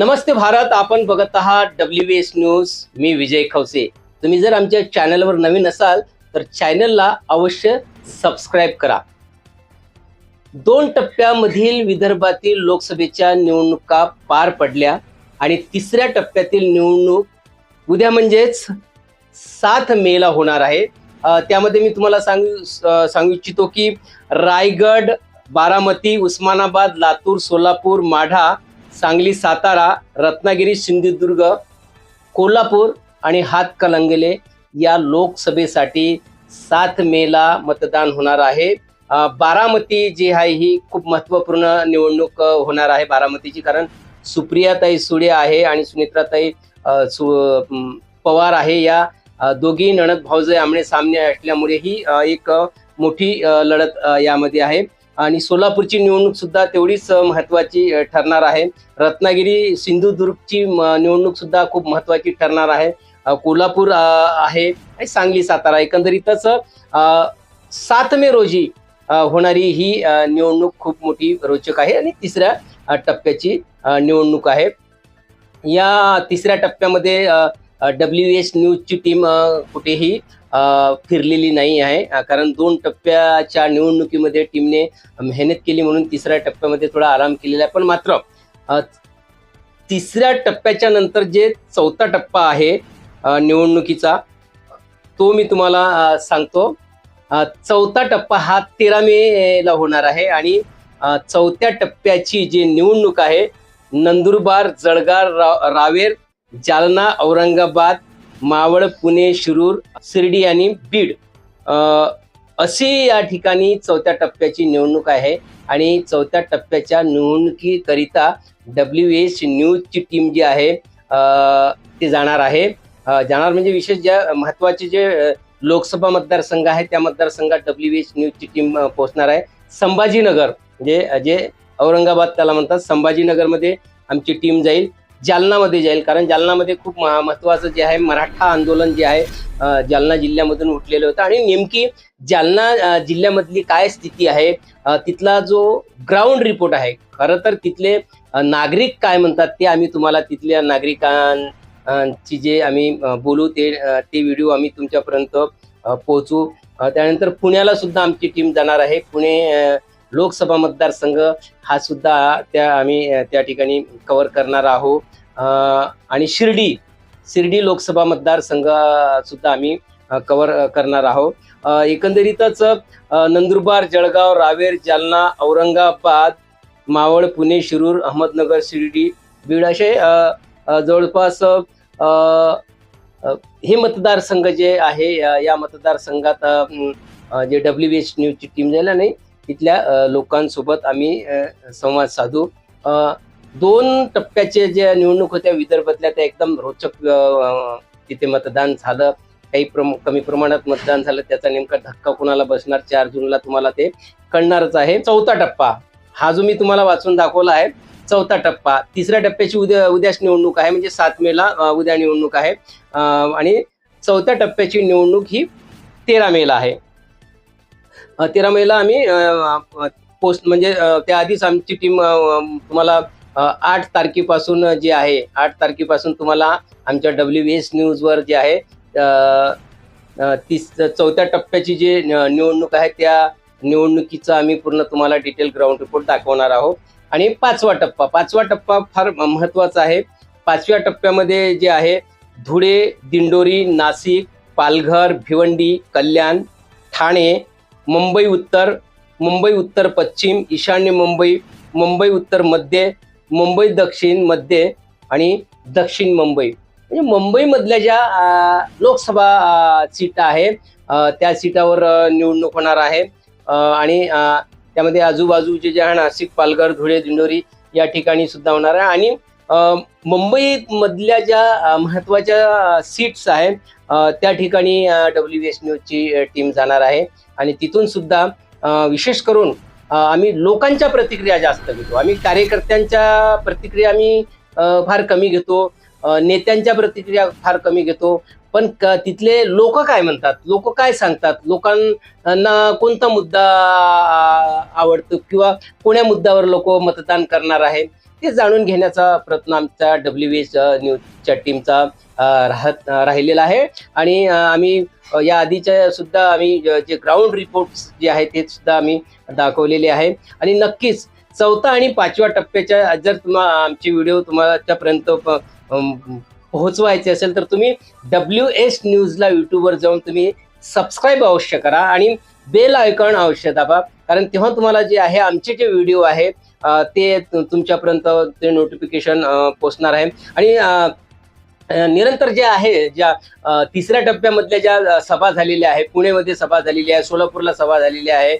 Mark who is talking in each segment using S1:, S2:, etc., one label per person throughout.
S1: नमस्ते भारत आपण बघत आहात डब्ल्यू एस न्यूज मी विजय खवसे. तुम्ही जर आमच्या चॅनलवर नवीन असाल तर चॅनलला अवश्य सबस्क्राईब करा. दोन टप्प्यामधील विदर्भातील लोकसभेच्या निवडणुका पार पडल्या आणि तिसऱ्या टप्प्यातील निवडणूक उद्या म्हणजेच सात मेला होणार आहे. त्यामध्ये मी तुम्हाला सांगू सांगू इच्छितो की रायगड बारामती उस्मानाबाद लातूर सोलापूर माढा सांगली सातारा रत्नागिरी सिंधुदुर्ग कोल्हापूर आणि हातकलंगले या लोकसभेसाठी सात मेला मतदान होणार आहे. बारामती जी आहे ही खूप महत्त्वपूर्ण निवडणूक होणार आहे बारामतीची. कारण सुप्रियाताई सुळे आहे आणि सुनित्राताई सु पवार आहे या दोघी नणद भाऊजे आमने सामने असल्यामुळे ही एक मोठी लढत यामध्ये आहे. आणि सोलापूरची निवडणूक सुद्धा तेवढीच महत्त्वाची महत्वाची ठरणार आहे. रत्नागिरी सिंधुदुर्गची म- निवडणूक सुद्धा खूप महत्वाची ठरणार आहे. कोल्हापूर आहे. आणि सांगली सातारा. एकंदरीतच सात मे रोजी होणारी ही निवडणूक खूप मोठी रोचक आहे. आणि तिसऱ्या टप्प्याची निवडणूक आहे. या तिसऱ्या टप्प्यामध्ये डब्ल्यू एस न्यूजची टीम कुठेही फिरलेली नाही आहे. कारण दोन टप्प्याच्या निवडणुकीमध्ये टीमने मेहनत केली म्हणून तिसऱ्या टप्प्यामध्ये थोडा आराम केलेला आहे. पण मात्र तिसऱ्या टप्प्याच्या नंतर जे चौथा टप्पा आहे निवडणुकीचा तो मी तुम्हाला सांगतो. चौथा टप्पा हा तेरा मे ला होणार आहे आणि चौथ्या टप्प्याची जी निवडणूक आहे नंदुरबार जळगाव रा- रावेर जालना औरंगाबाद मावळ पुणे शिरूर शिर्डी आणि बीड. अशी या ठिकाणी चौथ्या टप्प्याची निवडणूक आहे आणि चौथ्या टप्प्याच्या निवडणुकीकरिता डब्ल्यू एच न्यूजची टीम जी आहे ती जाणार आहे. जाणार म्हणजे विशेष ज्या महत्त्वाचे जे लोकसभा मतदारसंघ आहे त्या मतदारसंघात डब्ल्यू एस न्यूजची टीम पोहोचणार आहे. संभाजीनगर म्हणजे जे औरंगाबाद त्याला म्हणतात संभाजीनगरमध्ये आमची टीम जाईल. जालनामध्ये जाईल. कारण जालनामध्ये खूप मह- महत्वाचं जे आहे मराठा आंदोलन जे आहे जालना जिल्ह्यामधून उठलेलं होतं. आणि नेमकी जालना जिल्ह्यामधली काय स्थिती आहे? तिथला जो ग्राउंड रिपोर्ट आहे खरं तर तिथले नागरिक काय म्हणतात ते आम्ही तुम्हाला तिथल्या नागरिकांची जे आम्ही बोलू ते ते व्हिडिओ आम्ही तुमच्यापर्यंत पोहोचू. त्यानंतर पुण्याला सुद्धा आमची टीम जाणार आहे. पुणे लोकसभा मतदारसंघ हा सुद्धा त्या आम्ही त्या ठिकाणी कव्हर करणार आहोत. आणि शिर्डी शिर्डी लोकसभा मतदारसंघ सुद्धा आम्ही कव्हर करणार आहोत. एकंदरीतच नंदुरबार जळगाव रावेर जालना औरंगाबाद मावळ पुणे शिरूर अहमदनगर शिर्डी बीड असे जवळपास हे मतदारसंघ जे आहे या मतदारसंघात जे डब्ल्यू एच न्यूजची टीम जाईल नाही इथल्या लोकांसोबत आम्ही संवाद साधू. दोन टप्प्याचे जे निवडणूक होत्या विदर्भातल्या त्या एकदम रोचक तिथे मतदान झालं. काही प्रम कमी प्रमाणात मतदान झालं. त्याचा नेमका धक्का कुणाला बसणार? चार जूनला तुम्हाला ते कळणारच आहे. चौथा टप्पा. हा जो मी तुम्हाला वाचून दाखवला आहे चौथा टप्पा. तिसऱ्या टप्प्याची उद्या उद्याच निवडणूक आहे म्हणजे सात मेला उद्या निवडणूक आहे. आणि चौथ्या टप्प्याची निवडणूक ही तेरा मेला आहे. तेरा मेला आम्ही पोस्ट म्हणजे त्याआधीच आमची टीम तुम्हाला आठ तारखेपासून जे आहे आठ तारखेपासून तुम्हाला आमच्या डब्ल्यू एस न्यूजवर जे आहे तीस चौथ्या टप्प्याची जे न- निवडणूक आहे त्या निवडणुकीचा आम्ही पूर्ण तुम्हाला डिटेल ग्राउंड रिपोर्ट दाखवणार आहोत. आणि पाचवा टप्पा पाचवा टप्पा फार महत्त्वाचा आहे. पाचव्या टप्प्यामध्ये जे आहे धुळे दिंडोरी नाशिक पालघर भिवंडी कल्याण ठाणे मुंबई उत्तर मुंबई उत्तर पश्चिम ईशान्य मुंबई मुंबई उत्तर मध्य मुंबई दक्षिण मध्य आणि दक्षिण मुंबई. म्हणजे मुंबईमधल्या ज्या लोकसभा सीट आहे त्या सीटावर निवडणूक होणार आहे. आणि त्यामध्ये आजूबाजूचे जे आहे नाशिक पालघर धुळे दिंडोरी या ठिकाणी सुद्धा होणार आहे. आणि मुंबईमधल्या ज्या महत्त्वाच्या महत्त्वाच्या सीट्स आहेत त्या ठिकाणी डब्ल्यू एस न्यूजची टीम जाणार आहे. आणि तिथून सुद्धा विशेष करून आम्ही लोकांच्या प्रतिक्रिया जास्त घेतो. आम्ही कार्यकर्त्यांच्या प्रतिक्रिया आम्ही फार कमी घेतो. नेत्यांच्या प्रतिक्रिया फार कमी घेतो. पण क- तिथले लोक काय म्हणतात? लोक काय सांगतात? लोकांना कोणता मुद्दा आवडतो? किंवा कोण्या मुद्द्यावर लोक मतदान करणार आहे? ते जाणून घेण्याचा प्रयत्न आमच्या डब्ल्यू एस न्यूजच्या टीमचा राहत राहिलेला आहे. आणि आम्ही या आधीच्या सुद्धा आम्ही जे ग्राउंड रिपोर्ट्स जे आहेत ते सुद्धा आम्ही दाखवलेले आहे. आणि नक्कीच चौथा आणि पाचव्या टप्प्याच्या जर तुम्हा आमचे व्हिडिओ तुम्हाच्यापर्यंत प- पोहोचवायचे असेल तर तुम्ही डब्ल्यू एस न्यूजला यूट्यूबवर जाऊन तुम्ही सबस्क्राईब अवश्य करा. आणि बेल आयकॉन अवश्य दाबा. कारण तेव्हा तुम्हाला जे आहे आमचे जे व्हिडिओ आहे ते तुमच्यापर्यंत ते नोटिफिकेशन पोचणार आहे. आणि निरंतर जे आहे ज्या तिसऱ्या टप्प्यामधल्या ज्या सभा झालेल्या आहे पुणेमध्ये सभा झालेली आहे सोलापूरला सभा झालेली आहे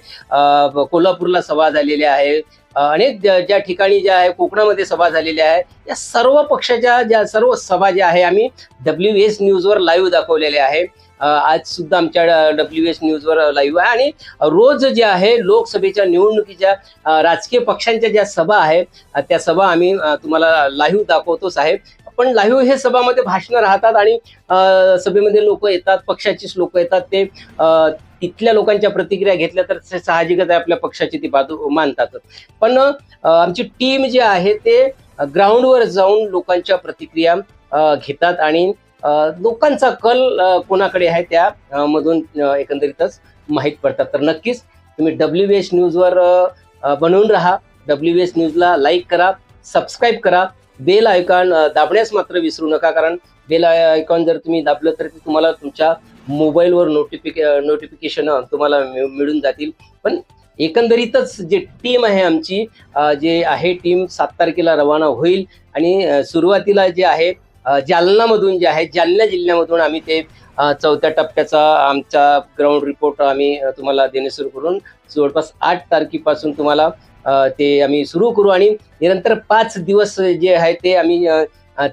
S1: कोल्हापूरला सभा झालेली आहे अनेक ज्या ठिकाणी ज्या आहे कोकणामध्ये सभा झालेल्या आहे या सर्व पक्षाच्या ज्या सर्व सभा ज्या आहे आम्ही डब्ल्यू एस न्यूजवर लाईव्ह दाखवलेल्या आहे. आज सुद्धा आमच्या डब्ल्यू एस न्यूजवर लाईव्ह आहे. आणि रोज जे आहे लोकसभेच्या निवडणुकीच्या राजकीय पक्षांच्या ज्या सभा आहे त्या सभा आम्ही तुम्हाला लाईव्ह दाखवतोच आहे पण लाईव्ह हे सभामध्ये भाषणं राहतात आणि सभेमध्ये लोक येतात पक्षाचीच लोक येतात ते तिथल्या लोकांच्या प्रतिक्रिया घेतल्या तर साहजिकच आहे आपल्या पक्षाची ती बाजू मानतात. पण आमची टीम जी आहे ते ग्राउंडवर जाऊन लोकांच्या प्रतिक्रिया घेतात आणि लोकांचा कल कोणाकडे आहे त्या मधून एकंदरीतच माहीत पडतात. तर नक्कीच तुम्ही डब्ल्यू एस न्यूजवर बनवून राहा. डब्ल्यू एस न्यूजला लाईक करा सबस्क्राईब करा. बेल आयकॉन दाबण्यास मात्र विसरू नका कारण बेल आयकॉन जर तुम्ही दाबलं तर ते तुम्हाला तुमच्या मोबाईलवर नोटिफिके नोटिफिकेशन तुम्हाला मिळ- मिळून जातील. पण एकंदरीतच जे टीम आहे आमची जे आहे टीम सात तारखेला रवाना होईल आणि सुरुवातीला जे आहे जालनामधून जे आहे जालना जिल्ह्यामधून आम्ही ते चौथ्या टप्प्याचा आमचा ग्राउंड रिपोर्ट आम्ही तुम्हाला देणे सुरू करून जवळपास आठ तारखेपासून तुम्हाला ते आम्ही सुरू करू आणि निरंतर पाच दिवस जे आहे ते आम्ही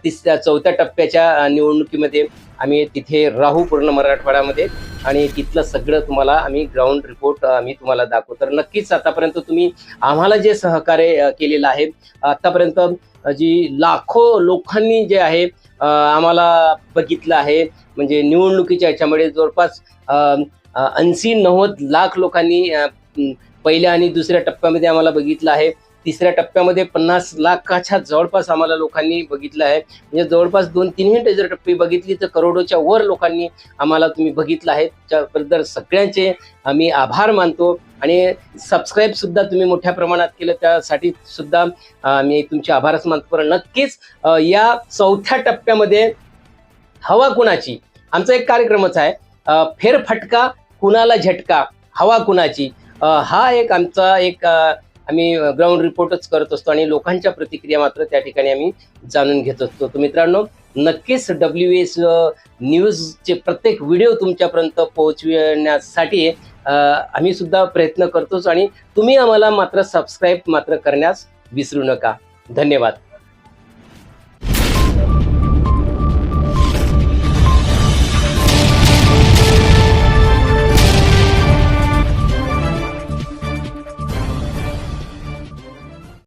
S1: तिसऱ्या चौथ्या टप्प्याच्या निवडणुकीमध्ये आम्ही तिथे राहू पूर्ण मराठवाड्यामध्ये आणि तिथलं सगळं तुम्हाला आम्ही ग्राउंड रिपोर्ट आम्ही तुम्हाला दाखवू. तर नक्कीच आतापर्यंत तुम्ही आम्हाला जे सहकार्य केलेलं आहे आतापर्यंत जी लाखो लोकांनी जे आहे आम्हाला बघितलं आहे म्हणजे निवडणुकीच्या याच्यामुळे जवळपास ऐंशी नव्वद लाख लोकांनी पहिल्या आणि दुसऱ्या टप्प्यामध्ये आम्हाला बघितलं आहे. तिसऱ्या टप्प्यामध्ये पन्नास लाखाच्या जवळपास आम्हाला लोकांनी बघितलं आहे. म्हणजे जवळपास दोन तीन मिनिटं जर टप्पे बघितली तर करोडोच्या वर लोकांनी आम्हाला तुम्ही बघितलं आहे. त्याबद्दल सगळ्यांचे आम्ही आभार मानतो आणि सबस्क्राईब सुद्धा तुम्ही मोठ्या प्रमाणात केलं त्यासाठी सुद्धा आम्ही मी तुमचे आभारच मानतो. पण नक्कीच या चौथ्या टप्प्यामध्ये हवा कुणाची? आमचा एक कार्यक्रमच आहे. फेरफटका कुणाला झटका? हवा कुणाची? हा एक आमचा एक आम्ही ग्राउंड रिपोर्टच करत असतो आणि लोकांच्या प्रतिक्रिया मात्र त्या ठिकाणी आम्ही जाणून घेत असतो. तर मित्रांनो नक्कीच डब्ल्यू एस न्यूजचे प्रत्येक व्हिडिओ तुमच्यापर्यंत पोहोचविण्यासाठी आम्ही सुद्धा प्रयत्न करतोच आणि तुम्ही आम्हाला मात्र सबस्क्राईब मात्र करण्यास विसरू नका. धन्यवाद.